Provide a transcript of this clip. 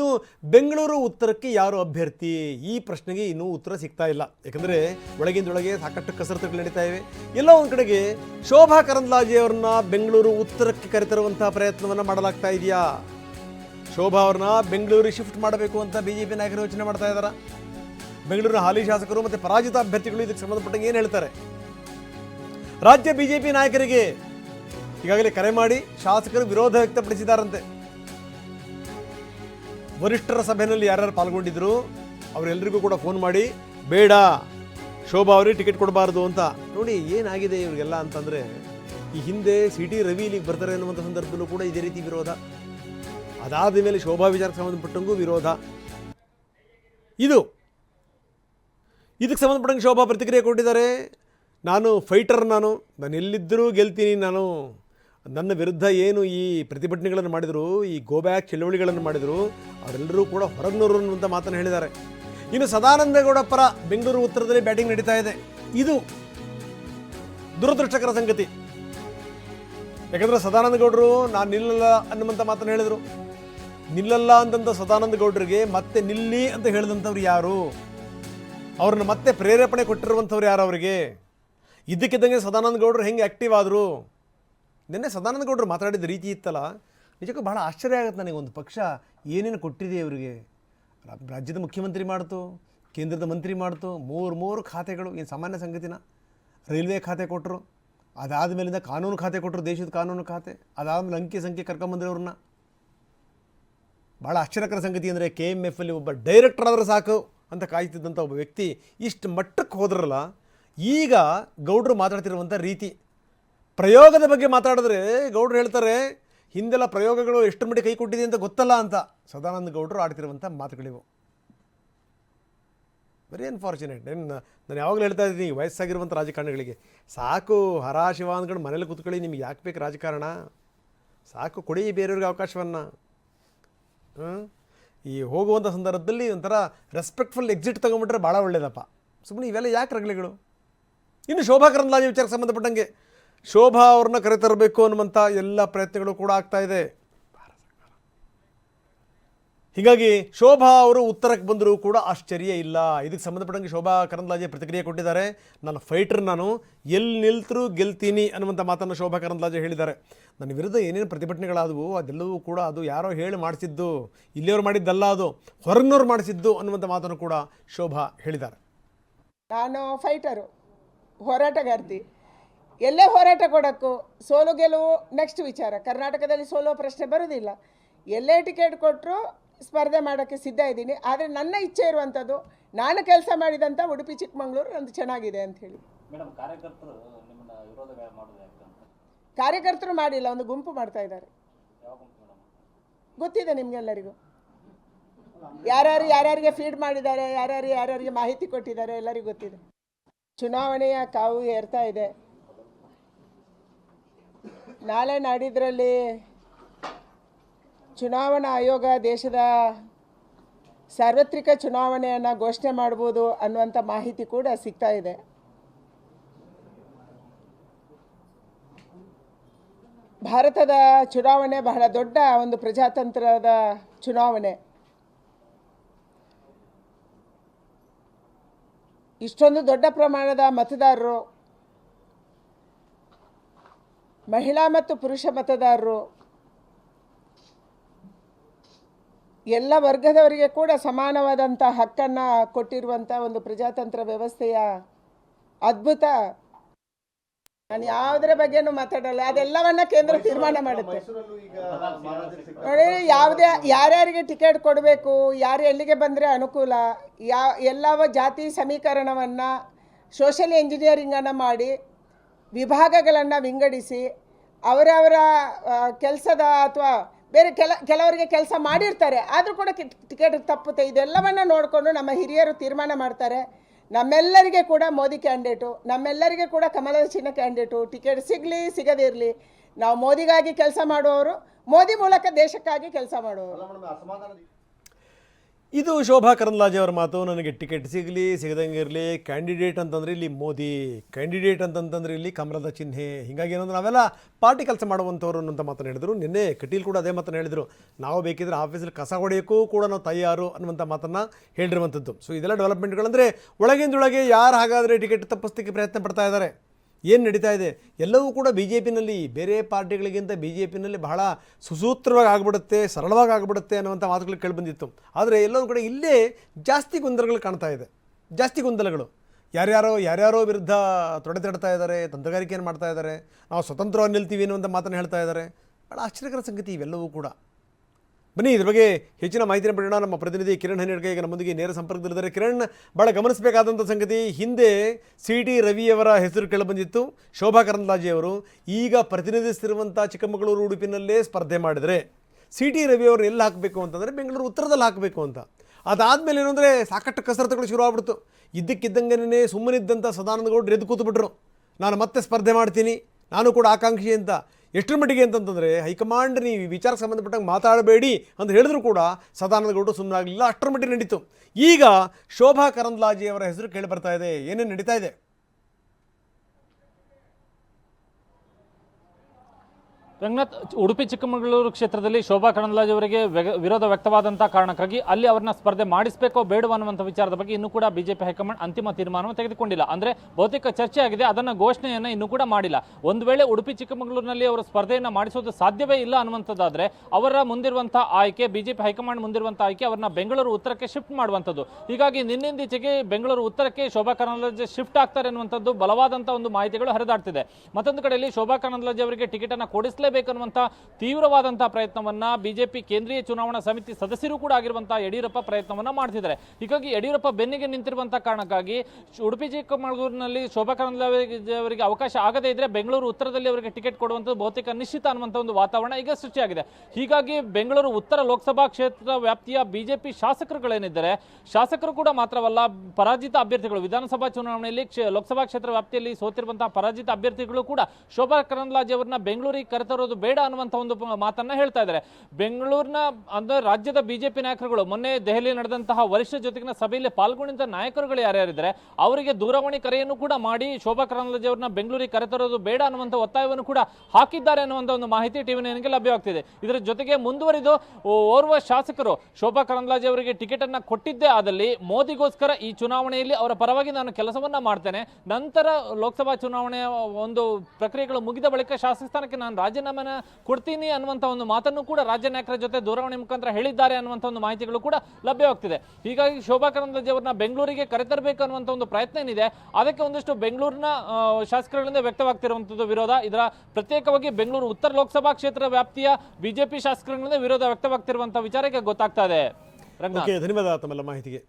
ಇನ್ನು ಬೆಂಗಳೂರು ಉತ್ತರಕ್ಕೆ ಯಾರು ಅಭ್ಯರ್ಥಿ? ಈ ಪ್ರಶ್ನೆಗೆ ಇನ್ನೂ ಉತ್ತರ ಸಿಗ್ತಾ ಇಲ್ಲ. ಯಾಕಂದರೆ ಒಳಗಿಂದೊಳಗೆ ಸಾಕಷ್ಟು ಕಸರತ್ತುಗಳು ನಡೀತಾ ಇವೆ. ಎಲ್ಲ ಒಂದು ಕಡೆಗೆ ಶೋಭಾ ಕರಂದ್ಲಾಜೆ ಅವ್ರನ್ನ ಬೆಂಗಳೂರು ಉತ್ತರಕ್ಕೆ ಕರೆತರುವಂತಹ ಪ್ರಯತ್ನವನ್ನು ಮಾಡಲಾಗ್ತಾ ಇದೆಯಾ? ಶೋಭಾ ಅವ್ರನ್ನ ಬೆಂಗಳೂರಿಗೆ ಶಿಫ್ಟ್ ಮಾಡಬೇಕು ಅಂತ ಬಿ ಜೆ ಪಿ ನಾಯಕರು ಯೋಚನೆ ಮಾಡ್ತಾ ಇದ್ದಾರಾ? ಬೆಂಗಳೂರಿನ ಹಾಲಿ ಶಾಸಕರು ಮತ್ತು ಪರಾಜಿತ ಅಭ್ಯರ್ಥಿಗಳು ಇದಕ್ಕೆ ಸಂಬಂಧಪಟ್ಟಂಗೆ ಏನು ಹೇಳ್ತಾರೆ? ರಾಜ್ಯ ಬಿಜೆಪಿ ನಾಯಕರಿಗೆ ಈಗಾಗಲೇ ಕರೆ ಮಾಡಿ ಶಾಸಕರು ವಿರೋಧ ವ್ಯಕ್ತಪಡಿಸಿದಾರಂತೆ ವರಿಷ್ಠರ ಸಭೆಯಲ್ಲಿ ಯಾರ್ಯಾರು ಪಾಲ್ಗೊಂಡಿದ್ರು ಅವರೆಲ್ಲರಿಗೂ ಕೂಡ ಫೋನ್ ಮಾಡಿ, ಬೇಡ, ಶೋಭಾ ಅವರಿಗೆ ಟಿಕೆಟ್ ಕೊಡಬಾರ್ದು ಅಂತ. ನೋಡಿ, ಏನಾಗಿದೆ ಇವರಿಗೆಲ್ಲ ಅಂತಂದರೆ, ಈ ಹಿಂದೆ ಸಿ ಟಿ ರವಿ ಇಲ್ಲಿಗೆ ಬರ್ತಾರೆ ಅನ್ನುವಂಥ ಸಂದರ್ಭದಲ್ಲೂ ಕೂಡ ಇದೇ ರೀತಿ ವಿರೋಧ. ಅದಾದ ಮೇಲೆ ಶೋಭಾ ವಿಚಾರಕ್ಕೆ ಸಂಬಂಧಪಟ್ಟಂಗೂ ವಿರೋಧ. ಇದು, ಇದಕ್ಕೆ ಸಂಬಂಧಪಟ್ಟಂಗೆ ಶೋಭಾ ಪ್ರತಿಕ್ರಿಯೆ ಕೊಟ್ಟಿದ್ದಾರೆ. ನಾನು ಫೈಟರ್ ನಾನು ನಾನು ಎಲ್ಲಿದ್ದರೂ ಗೆಲ್ತೀನಿ, ನಾನು ನನ್ನ ವಿರುದ್ಧ ಏನು ಈ ಪ್ರತಿಭಟನೆಗಳನ್ನು ಮಾಡಿದರು, ಈ ಗೋಬ್ಯಾಕ್ ಚಳವಳಿಗಳನ್ನು ಮಾಡಿದರು, ಅವರೆಲ್ಲರೂ ಕೂಡ ಹೊರಗ್ನೂರು ಅನ್ನುವಂಥ ಮಾತನ್ನು ಹೇಳಿದ್ದಾರೆ. ಇನ್ನು ಸದಾನಂದಗೌಡ ಪರ ಬೆಂಗಳೂರು ಉತ್ತರದಲ್ಲಿ ಬ್ಯಾಟಿಂಗ್ ನಡೀತಾ ಇದೆ. ಇದು ದುರದೃಷ್ಟಕರ ಸಂಗತಿ. ಯಾಕಂದರೆ ಸದಾನಂದ ಗೌಡರು ನಾನು ನಿಲ್ಲಲ್ಲ ಅನ್ನುವಂಥ ಮಾತನ್ನು ಹೇಳಿದರು. ನಿಲ್ಲಲ್ಲ ಅಂತಂತ ಸದಾನಂದ ಗೌಡರಿಗೆ ಮತ್ತೆ ನಿಲ್ಲಿ ಅಂತ ಹೇಳಿದಂಥವ್ರು ಯಾರು? ಅವ್ರನ್ನ ಮತ್ತೆ ಪ್ರೇರೇಪಣೆ ಕೊಟ್ಟಿರುವಂಥವ್ರು ಯಾರು ಅವರಿಗೆ? ಇದ್ದಕ್ಕಿದ್ದಂಗೆ ಸದಾನಂದ ಗೌಡರು ಹೆಂಗೆ ಆ್ಯಕ್ಟಿವ್ ಆದರು? ನಿನ್ನೆ ಸದಾನಂದ ಗೌಡರು ಮಾತಾಡಿದ ರೀತಿ ಇತ್ತಲ್ಲ, ನಿಜಕ್ಕೂ ಬಹಳ ಆಶ್ಚರ್ಯ ಆಗುತ್ತೆ ನನಗೆ ಒಂದು ಪಕ್ಷ ಏನೇನು ಕೊಟ್ಟಿದೆ ಅವರಿಗೆ ರಾಜ್ಯದ ಮುಖ್ಯಮಂತ್ರಿ ಮಾಡ್ತು, ಕೇಂದ್ರದ ಮಂತ್ರಿ ಮಾಡ್ತು, ಮೂರು ಮೂರು ಖಾತೆಗಳು, ಏನು ಸಾಮಾನ್ಯ ಸಂಗತಿನ? ರೈಲ್ವೆ ಖಾತೆ ಕೊಟ್ಟರು ಅದಾದ ಮೇಲಿಂದ ಕಾನೂನು ಖಾತೆ ಕೊಟ್ಟರು ದೇಶದ ಕಾನೂನು ಖಾತೆ ಅದಾದಮೇಲೆ ಅಂಕಿ ಸಂಖ್ಯೆ ಕರ್ಕೊಂಬಂದಿರೋರನ್ನ ಭಾಳ ಆಶ್ಚರ್ಯಕರ ಸಂಗತಿ ಅಂದರೆ ಕೆ ಎಂ ಎಫ್ ಅಲ್ಲಿ ಒಬ್ಬ ಡೈರೆಕ್ಟರ್ ಆದ್ರೆ ಸಾಕು ಅಂತ ಕಾಯ್ತಿದ್ದಂಥ ಒಬ್ಬ ವ್ಯಕ್ತಿ ಇಷ್ಟು ಮಟ್ಟಕ್ಕೆ ಹೋದ್ರಲ್ಲ, ಈಗ ಗೌಡ್ರು ಮಾತಾಡ್ತಿರುವಂಥ ರೀತಿ. ಪ್ರಯೋಗದ ಬಗ್ಗೆ ಮಾತಾಡಿದ್ರೆ ಗೌಡ್ರು ಹೇಳ್ತಾರೆ, ಹಿಂದೆಲ್ಲ ಪ್ರಯೋಗಗಳು ಎಷ್ಟು ಮಟ್ಟಿಗೆ ಕೈ ಕೊಟ್ಟಿದೆ ಅಂತ ಗೊತ್ತಲ್ಲ ಅಂತ. ಸದಾನಂದ ಗೌಡರು ಆಡ್ತಿರುವಂಥ ಮಾತುಗಳಿವು. ವೆರಿ ಅನ್ಫಾರ್ಚುನೇಟ್ ಏನು, ನಾನು ಯಾವಾಗಲೂ ಹೇಳ್ತಾ ಇದ್ದೀನಿ, ವಯಸ್ಸಾಗಿರುವಂಥ ರಾಜಕಾರಣಿಗಳಿಗೆ. ಸಾಕು ಹರಾ ಶಿವಾನ್ಗಳು ಅಂದ್ಕೊಂಡು ಮನೇಲಿ ಕೂತ್ಕೊಳ್ಳಿ, ನಿಮ್ಗೆ ಯಾಕೆ ಬೇಕು ರಾಜಕಾರಣ? ಸಾಕು ಕೊಡಿ ಬೇರೆಯವ್ರಿಗೆ ಅವಕಾಶವನ್ನು? ಈ ಹೋಗುವಂಥ ಸಂದರ್ಭದಲ್ಲಿ ಒಂಥರ ರೆಸ್ಪೆಕ್ಟ್ಫುಲ್ ಎಕ್ಸಿಟ್ ತೊಗೊಂಬಿಟ್ರೆ ಭಾಳ ಒಳ್ಳೇದಪ್ಪ. ಸುಮ್ಮನೆ ಇವೆಲ್ಲ ಯಾಕೆ ರಗಳೆಗಳು? ಇನ್ನು ಶೋಭಾ ಕರಂದ್ಲಾಜೆ ವಿಚಾರಕ್ಕೆ ಸಂಬಂಧಪಟ್ಟಂಗೆ. ಶೋಭಾ ಅವ್ರನ್ನ ಕರೆತರಬೇಕು ಅನ್ನುವಂಥ ಎಲ್ಲ ಪ್ರಯತ್ನಗಳು ಕೂಡ ಆಗ್ತಾ ಇದೆ. ಹೀಗಾಗಿ ಶೋಭಾ ಅವರು ಉತ್ತರಕ್ಕೆ ಬಂದರೂ ಕೂಡ ಆಶ್ಚರ್ಯ ಇಲ್ಲ. ಇದಕ್ಕೆ ಸಂಬಂಧಪಟ್ಟಂಗೆ ಶೋಭಾ ಕರಂದ್ಲಾಜೆ ಪ್ರತಿಕ್ರಿಯೆ ಕೊಟ್ಟಿದ್ದಾರೆ. ನಾನು ಫೈಟರ್ ನಾನು ಎಲ್ಲಿ ನಿಲ್ತರೂ ಗೆಲ್ತೀನಿ ಅನ್ನುವಂಥ ಮಾತನ್ನು ಶೋಭಾ ಕರಂದ್ಲಾಜೆ ಹೇಳಿದ್ದಾರೆ. ನನ್ನ ವಿರುದ್ಧ ಏನೇನು ಪ್ರತಿಭಟನೆಗಳಾದವು, ಅದೆಲ್ಲವೂ ಕೂಡ ಅದು ಯಾರೋ ಹೇಳಿ ಮಾಡಿಸಿದ್ದು, ಇಲ್ಲಿಯವ್ರು ಮಾಡಿದ್ದಲ್ಲ ಅದು ಹೊರಗ್ನವ್ರು ಮಾಡಿಸಿದ್ದು ಅನ್ನುವಂಥ ಮಾತನ್ನು ಕೂಡ ಶೋಭಾ ಹೇಳಿದ್ದಾರೆ. ನಾನು ಫೈಟರು ಹೋರಾಟಗಾರ್ತಿ. ಎಲ್ಲೇ ಹೋರಾಟ ಕೊಡೋಕ್ಕೂ ಸೋಲು ಗೆಲುವು ನೆಕ್ಸ್ಟ್ ವಿಚಾರ. ಕರ್ನಾಟಕದಲ್ಲಿ ಸೋಲೋ ಪ್ರಶ್ನೆ ಬರೋದಿಲ್ಲ. ಎಲ್ಲೇ ಟಿಕೆಟ್ ಕೊಟ್ಟರು ಸ್ಪರ್ಧೆ ಮಾಡೋಕ್ಕೆ ಸಿದ್ಧ ಇದ್ದೀನಿ. ಆದರೆ ನನ್ನ ಇಚ್ಛೆ ಇರುವಂಥದ್ದು ನಾನು ಕೆಲಸ ಮಾಡಿದಂಥ ಉಡುಪಿ ಚಿಕ್ಕಮಗಳೂರು ಒಂದು ಚೆನ್ನಾಗಿದೆ ಅಂತ ಹೇಳಿ. ಕಾರ್ಯಕರ್ತರು ಮಾಡಿಲ್ಲ ಒಂದು ಗುಂಪು ಮಾಡ್ತಾ ಇದ್ದಾರೆ. ಗೊತ್ತಿದೆ ನಿಮಗೆಲ್ಲರಿಗೂ? ಯಾರ್ಯಾರು ಯಾರ್ಯಾರಿಗೆ ಫೀಡ್ ಮಾಡಿದ್ದಾರೆ ಯಾರ್ಯಾರು ಯಾರ್ಯಾರಿಗೆ ಮಾಹಿತಿ ಕೊಟ್ಟಿದ್ದಾರೆ ಎಲ್ಲರಿಗೂ ಗೊತ್ತಿದೆ. ಚುನಾವಣೆಯ ಕಾವು ಏರ್ತಾ ಇದೆ. ನಾಳೆ ನಾಡಿದ್ರಲ್ಲಿ ಚುನಾವಣಾ ಆಯೋಗ ದೇಶದ ಸಾರ್ವತ್ರಿಕ ಚುನಾವಣೆಯನ್ನು ಘೋಷಣೆ ಮಾಡ್ಬೋದು ಅನ್ನುವಂಥ ಮಾಹಿತಿ ಕೂಡ ಸಿಗ್ತಾ ಇದೆ. ಭಾರತದ ಚುನಾವಣೆ ಬಹಳ ದೊಡ್ಡ ಒಂದು ಪ್ರಜಾತಂತ್ರದ ಚುನಾವಣೆ. ಇಷ್ಟೊಂದು ದೊಡ್ಡ ಪ್ರಮಾಣದ ಮತದಾರರು ಮಹಿಳಾ ಮತ್ತು ಪುರುಷ ಮತದಾರರು ಎಲ್ಲ ವರ್ಗದವರಿಗೆ ಕೂಡ ಸಮಾನವಾದಂಥ ಹಕ್ಕನ್ನು ಕೊಟ್ಟಿರುವಂಥ ಒಂದು ಪ್ರಜಾತಂತ್ರ ವ್ಯವಸ್ಥೆಯ ಅದ್ಭುತ ನಾನು ಯಾವುದರ ಬಗ್ಗೆನೂ ಮಾತಾಡಲ್ಲ, ಅದೆಲ್ಲವನ್ನ ಕೇಂದ್ರ ತೀರ್ಮಾನ ಮಾಡುತ್ತೆ. ನೋಡಿ, ಯಾವುದೇ, ಯಾರ್ಯಾರಿಗೆ ಟಿಕೆಟ್ ಕೊಡಬೇಕು, ಯಾರು ಎಲ್ಲಿಗೆ ಬಂದರೆ ಅನುಕೂಲ, ಯಾ, ಎಲ್ಲವ ಜಾತಿ ಸಮೀಕರಣವನ್ನು ಸೋಷಿಯಲ್ ಇಂಜಿನಿಯರಿಂಗನ್ನು ಮಾಡಿ ವಿಭಾಗಗಳನ್ನು ವಿಂಗಡಿಸಿ ಅವರವರ ಕೆಲಸದ ಅಥವಾ ಬೇರೆ ಕೆಲ, ಕೆಲವರಿಗೆ ಕೆಲಸ ಮಾಡಿರ್ತಾರೆ. ಆದರೂ ಕೂಡ ಟಿಕೆಟ್ ತಪ್ಪುತ್ತೆ. ಇದೆಲ್ಲವನ್ನು ನೋಡಿಕೊಂಡು ನಮ್ಮ ಹಿರಿಯರು ತೀರ್ಮಾನ ಮಾಡ್ತಾರೆ. ನಮ್ಮೆಲ್ಲರಿಗೆ ಕೂಡ ಮೋದಿ ಕ್ಯಾಂಡಿಡೇಟು, ನಮ್ಮೆಲ್ಲರಿಗೆ ಕೂಡ ಕಮಲದ ಚಿನ್ನ ಕ್ಯಾಂಡಿಡೇಟು, ಟಿಕೆಟ್ ಸಿಗಲಿ, ಸಿಗದಿರಲಿ, ನಾವು ಮೋದಿಗಾಗಿ ಕೆಲಸ ಮಾಡುವವರು, ಮೋದಿ ಮೂಲಕ ದೇಶಕ್ಕಾಗಿ ಕೆಲಸ ಮಾಡುವವರು. ಇದು ಶೋಭಾ ಕರಂದ್ಲಾಜೆ ಅವರ ಮಾತು. ನನಗೆ ಟಿಕೆಟ್ ಸಿಗಲಿ, ಸಿಗದಂಗೆ ಇರಲಿ. ಕ್ಯಾಂಡಿಡೇಟ್ ಅಂತಂದರೆ ಇಲ್ಲಿ ಮೋದಿ. ಕ್ಯಾಂಡಿಡೇಟ್ ಅಂತಂತಂದ್ರೆ ಇಲ್ಲಿ ಕಮಲದ ಚಿಹ್ನೆ. ಹೀಗಾಗಿ ಏನಂದ್ರೆ ನಾವೆಲ್ಲ ಪಾರ್ಟಿ ಕೆಲಸ ಮಾಡುವಂಥವ್ರು ಅನ್ನೋಂಥ ಮಾತನ್ನು ಹೇಳಿದರು. ನಿನ್ನೆ ಕಟೀಲ್ ಕೂಡ ಅದೇ ಮಾತನ್ನು ಹೇಳಿದರು. ನಾವು ಬೇಕಿದ್ರೆ ಆಫೀಸಲ್ಲಿ ಕಸ ಹೊಡೆಯೋಕ್ಕೂ ಕೂಡ ನಾವು ತಯಾರು ಅನ್ನುವಂಥ ಮಾತನ್ನು ಹೇಳಿರುವಂಥದ್ದು. ಸೊ ಇದೆಲ್ಲ ಡೆವಲಪ್ಮೆಂಟ್ಗಳಂದರೆ ಒಳಗಿಂದೊಳಗೆ ಯಾರು ಹಾಗಾದರೆ ಟಿಕೆಟ್ ತಪ್ಪಿಸ್ಲಿಕ್ಕೆ ಪ್ರಯತ್ನ ಪಡ್ತಾ ಇದ್ದಾರೆ? ಏನು ನಡೀತಾ ಇದೆ? ಎಲ್ಲವೂ ಕೂಡ ಬಿ ಜೆ ಪಿನಲ್ಲಿ ಬೇರೆ ಪಾರ್ಟಿಗಳಿಗಿಂತ ಬಿ ಜೆ ಪಿನಲ್ಲಿ ಬಹಳ ಸುಸೂತ್ರವಾಗಿ ಆಗ್ಬಿಡುತ್ತೆ, ಸರಳವಾಗಿ ಆಗ್ಬಿಡುತ್ತೆ ಅನ್ನುವಂಥ ಮಾತುಗಳು ಕೇಳಿಬಂದಿತ್ತು ಆದರೆ ಎಲ್ಲೊಂದು ಕಡೆ ಇಲ್ಲೇ ಜಾಸ್ತಿ ಗೊಂದಲಗಳು ಕಾಣ್ತಾ ಇದೆ. ಜಾಸ್ತಿ ಗೊಂದಲಗಳು. ಯಾರ್ಯಾರೋ ಯಾರ್ಯಾರೋ ವಿರುದ್ಧ ತೊಡೆತಾಡ್ತಾ ಇದ್ದಾರೆ, ತಂತ್ರಗಾರಿಕೆಯನ್ನು ಮಾಡ್ತಾ ಇದ್ದಾರೆ, ನಾವು ಸ್ವತಂತ್ರವಾಗಿ ನಿಲ್ತೀವಿ ಅನ್ನುವಂಥ ಮಾತನ್ನು ಹೇಳ್ತಾ ಇದ್ದಾರೆ. ಭಾಳ ಆಶ್ಚರ್ಯಕರ ಸಂಗತಿ ಇವೆಲ್ಲವೂ ಕೂಡ. ಬನ್ನಿ, ಇದ್ರ ಬಗ್ಗೆ ಹೆಚ್ಚಿನ ಮಾಹಿತಿನ ಪಡೆಯೋಣ. ನಮ್ಮ ಪ್ರತಿನಿಧಿ ಕಿರಣ್ ಹನ್ನೆರಡ್ಗೆ ಈಗ ನಮ್ಮೊಂದಿಗೆ ನೇರ ಸಂಪರ್ಕದಲ್ಲಿದ್ದಾರೆ. ಕಿರಣ್ ಭಾಳ ಗಮನಿಸಬೇಕಾದಂಥ ಸಂಗತಿ, ಹಿಂದೆ ಸಿ ಟಿ ರವಿಯವರ ಹೆಸರು ಕೇಳಿಬಂದಿತ್ತು ಶೋಭಾ ಕರಂದ್ಲಾಜೆಯವರು ಈಗ ಪ್ರತಿನಿಧಿಸ್ತಿರುವಂಥ ಚಿಕ್ಕಮಗಳೂರು ಉಡುಪಿನಲ್ಲೇ ಸ್ಪರ್ಧೆ ಮಾಡಿದರೆ ಸಿ ಟಿ ರವಿಯವ್ರನ್ನ ಎಲ್ಲಿ ಹಾಕಬೇಕು ಅಂತಂದರೆ ಬೆಂಗಳೂರು ಉತ್ತರದಲ್ಲಿ ಹಾಕಬೇಕು ಅಂತ. ಅದಾದಮೇಲೆ ಏನು ಅಂದರೆ ಸಾಕಷ್ಟು ಕಸರತ್ತುಗಳು ಶುರು ಆಗ್ಬಿಡ್ತು ಇದ್ದಕ್ಕಿದ್ದಂಗೆ ಸುಮ್ಮನಿದ್ದಂಥ ಸದಾನಂದ ಗೌಡ್ರು ಎದ್ದು ಕೂತ್ಬಿಟ್ರು. ನಾನು ಮತ್ತೆ ಸ್ಪರ್ಧೆ ಮಾಡ್ತೀನಿ, ನಾನು ಕೂಡ ಆಕಾಂಕ್ಷಿ ಅಂತ. ಎಷ್ಟರ ಮಟ್ಟಿಗೆ ಅಂತಂತಂದರೆ ಹೈಕಮಾಂಡ್ ನೀವು ವಿಚಾರಕ್ಕೆ ಸಂಬಂಧಪಟ್ಟಂಗೆ ಮಾತಾಡಬೇಡಿ ಅಂತ ಹೇಳಿದ್ರು ಕೂಡ ಸದಾನಂದ ಗೌಡರು ಸುಮ್ಮನಾಗಲಿಲ್ಲ ಅಷ್ಟರ ಮಟ್ಟಿಗೆ ನಡೀತು. ಈಗ ಶೋಭಾ ಕರಂದ್ಲಾಜಿ ಅವರ ಹೆಸರು ಕೇಳಿ ಬರ್ತಾ ಇದೆ. ಏನೇನು ನಡೀತಾ ಇದೆ? ರಂಗನಾಥ್, ಉಡುಪಿ ಚಿಕ್ಕಮಗಳೂರು ಕ್ಷೇತ್ರದಲ್ಲಿ ಶೋಭಾ ಕರಂದ್ಲಾಜೆ ಅವರಿಗೆ ವಿರೋಧ ವ್ಯಕ್ತವಾದಂತಹ ಕಾರಣಕ್ಕಾಗಿ ಅಲ್ಲಿ ಅವರನ್ನ ಸ್ಪರ್ಧೆ ಮಾಡಿಸಬೇಕೋ ಬೇಡವೋ ಅನ್ನುವಂಥ ವಿಚಾರದ ಬಗ್ಗೆ ಇನ್ನೂ ಕೂಡ ಬಿಜೆಪಿ ಹೈಕಮಾಂಡ್ ಅಂತಿಮ ತೀರ್ಮಾನವನ್ನು ತೆಗೆದುಕೊಂಡಿಲ್ಲ. ಅಂದ್ರೆ ಬಹುತೇಕ ಚರ್ಚೆ ಆಗಿದೆ, ಅದನ್ನ ಘೋಷಣೆಯನ್ನ ಇನ್ನೂ ಕೂಡ ಮಾಡಿಲ್ಲ. ಒಂದು ವೇಳೆ ಉಡುಪಿ ಚಿಕ್ಕಮಗಳೂರಿನಲ್ಲಿ ಅವರು ಸ್ಪರ್ಧೆಯನ್ನು ಮಾಡಿಸೋದು ಸಾಧ್ಯವೇ ಇಲ್ಲ ಅನ್ನುವಂಥದ್ದಾದ್ರೆ ಅವರ ಮುಂದಿರುವಂತಹ ಆಯ್ಕೆ, ಬಿಜೆಪಿ ಹೈಕಮಾಂಡ್ ಮುಂದಿರುವಂತಹ ಆಯ್ಕೆ ಅವರನ್ನ ಬೆಂಗಳೂರು ಉತ್ತರಕ್ಕೆ ಶಿಫ್ಟ್ ಮಾಡುವಂಥದ್ದು. ಹೀಗಾಗಿ ನಿನ್ನಿಂದೀಚೆಗೆ ಬೆಂಗಳೂರು ಉತ್ತರಕ್ಕೆ ಶೋಭಾ ಕರಂದ್ಲಾಜೆ ಶಿಫ್ಟ್ ಆಗ್ತಾರೆ ಅನ್ನುವಂಥದ್ದು ಬಲವಾದಂತಹ ಒಂದು ಮಾಹಿತಿಗಳು ಹರಿದಾಡ್ತಿದೆ. ಮತ್ತೊಂದು ಕಡೆಯಲ್ಲಿ ಶೋಭಾ ಕರಂದ್ಲಾಜೆ ಅವರಿಗೆ ಟಿಕೆಟ್ ಅನ್ನ ಕೊಡಿಸಲೇಬೇಕು ಅನ್ನುವಂಥ ತೀವ್ರವಾದಂತಹ ಪ್ರಯತ್ನವನ್ನ ಬಿಜೆಪಿ ಕೇಂದ್ರೀಯ ಚುನಾವಣಾ ಸಮಿತಿ ಸದಸ್ಯರು ಕೂಡ ಆಗಿರುವಂಥ ಯಡಿಯೂರಪ್ಪ ಪ್ರಯತ್ನವನ್ನ ಮಾಡ್ತಿದ್ದಾರೆ. ಹೀಗಾಗಿ ಯಡಿಯೂರಪ್ಪ ಬೆನ್ನಿಗೆ ನಿಂತಿರುವಂಥ ಕಾರಣಕ್ಕಾಗಿ ಉಡುಪಿ ಚಿಕ್ಕಮಗಳೂರಿನಲ್ಲಿ ಶೋಭಾ ಕರಂದ್ಲಾಜೆ ಅವರಿಗೆ ಅವಕಾಶ ಆಗದೇ ಇದ್ದರೆ ಬೆಂಗಳೂರು ಉತ್ತರದಲ್ಲಿ ಅವರಿಗೆ ಟಿಕೆಟ್ ಕೊಡುವಂಥದ್ದು ಬಹುತೇಕ ನಿಶ್ಚಿತ ಅನ್ನುವಂಥ ಒಂದು ವಾತಾವರಣ ಈಗ ಸೃಷ್ಟಿಯಾಗಿದೆ. ಹೀಗಾಗಿ ಬೆಂಗಳೂರು ಉತ್ತರ ಲೋಕಸಭಾ ಕ್ಷೇತ್ರ ವ್ಯಾಪ್ತಿಯ ಬಿಜೆಪಿ ಶಾಸಕರುಗಳೇನಿದ್ದಾರೆ, ಶಾಸಕರು ಕೂಡ ಮಾತ್ರವಲ್ಲ, ಪರಾಜಿತ ಅಭ್ಯರ್ಥಿಗಳು, ವಿಧಾನಸಭಾ ಚುನಾವಣೆಯಲ್ಲಿ ಲೋಕಸಭಾ ಕ್ಷೇತ್ರ ವ್ಯಾಪ್ತಿಯಲ್ಲಿ ಸೋತಿರುವಂತಹ ಪರಾಜಿತ ಅಭ್ಯರ್ಥಿಗಳು ಕೂಡ ಶೋಭಾ ಕರಂದ್ಲಾಜೆ ಅವರನ್ನ ಬೆಂಗಳೂರಿಗೆ ಕರೆತರೋದು ಬೇಡ ಅನ್ನುವಂಥ ಒಂದು ಮಾತನ್ನ ಹೇಳ್ತಾ ಇದ್ದಾರೆ. ಬೆಂಗಳೂರಿನ, ಅಂದ್ರೆ ರಾಜ್ಯದ ಬಿಜೆಪಿ ನಾಯಕರುಗಳು ಮೊನ್ನೆ ದೆಹಲಿ ನಡೆದಂತಹ ವರಿಷ್ಠ ಜೊತೆಗಿನ ಸಭೆಯಲ್ಲಿ ಪಾಲ್ಗೊಂಡಿದ್ದ ನಾಯಕರುಗಳು ಯಾರ್ಯಾರಿದ್ದಾರೆ, ಅವರಿಗೆ ದೂರವಾಣಿ ಕರೆಯನ್ನು ಕೂಡ ಮಾಡಿ ಶೋಭಾ ಕರಂದ್ಲಾಜೆ ಅವ್ರನ್ನ ಬೆಂಗಳೂರಿಗೆ ಕರೆತರೋದು ಬೇಡ ಅನ್ನುವಂಥ ಒತ್ತಾಯವನ್ನು ಕೂಡ ಹಾಕಿದ್ದಾರೆ ಅನ್ನುವಂಥ ಒಂದು ಮಾಹಿತಿ ಟಿವಿ ನೈನ್ಗೆ ಲಭ್ಯವಾಗ್ತಿದೆ. ಇದರ ಜೊತೆಗೆ ಮುಂದುವರಿದು ಓರ್ವ ಶಾಸಕರು ಶೋಭಾ ಕರಂದ್ಲಾಜೆ ಅವರಿಗೆ ಟಿಕೆಟ್ ಅನ್ನ ಕೊಟ್ಟಿದ್ದೇ ಆದಲ್ಲಿ ಮೋದಿಗೋಸ್ಕರ ಈ ಚುನಾವಣೆಯಲ್ಲಿ ಅವರ ಪರವಾಗಿ ನಾನು ಕೆಲಸವನ್ನ ಮಾಡ್ತೇನೆ. ನಂತರ ಲೋಕಸಭಾ ಚುನಾವಣೆಯ ಒಂದು ಪ್ರಕ್ರಿಯೆಗಳು ಮುಗಿದ ಬಳಿಕ ಶಾಸಕ ಸ್ಥಾನಕ್ಕೆ ನಾನು ರಾಜೀನಾಮೆನ ಕೊಡ್ತೀನಿ ಅನ್ನುವಂಥ ಒಂದು ಮಾತನ್ನು ಕೂಡ ರಾಜ್ಯ ನಾಯಕರ ಜೊತೆ ದೂರವಾಣಿ ಮುಖಾಂತರ ಹೇಳಿದ್ದಾರೆ ಅನ್ನುವಂಥ ಒಂದು ಮಾಹಿತಿಗಳು ಕೂಡ ಲಭ್ಯವಾಗ್ತಿದೆ. ಹೀಗಾಗಿ ಶೋಭಾ ಕರಂದ್ಲಾಜೆ ಅವರನ್ನ ಬೆಂಗಳೂರಿಗೆ ಕರೆತರಬೇಕು ಅನ್ನುವಂಥ ಒಂದು ಪ್ರಯತ್ನ ಏನಿದೆ ಅದಕ್ಕೆ ಒಂದಿಷ್ಟು ಬೆಂಗಳೂರಿನ ಶಾಸಕರುಗಳಿಂದ ವ್ಯಕ್ತವಾಗ್ತಿರುವಂಥದ್ದು ವಿರೋಧ. ಇದರ ಪ್ರತ್ಯೇಕವಾಗಿ ಬೆಂಗಳೂರು ಉತ್ತರ ಲೋಕಸಭಾ ಕ್ಷೇತ್ರ ವ್ಯಾಪ್ತಿಯ ಬಿಜೆಪಿ ಶಾಸಕರುಗಳಿಂದ ವಿರೋಧ ವ್ಯಕ್ತವಾಗ್ತಿರುವಂಥ ವಿಚಾರಕ್ಕೆ ಗೊತ್ತಾಗ್ತಾ ಇದೆ. ಧನ್ಯವಾದ ತಮ್ಮೆಲ್ಲ ಮಾಹಿತಿಗೆ.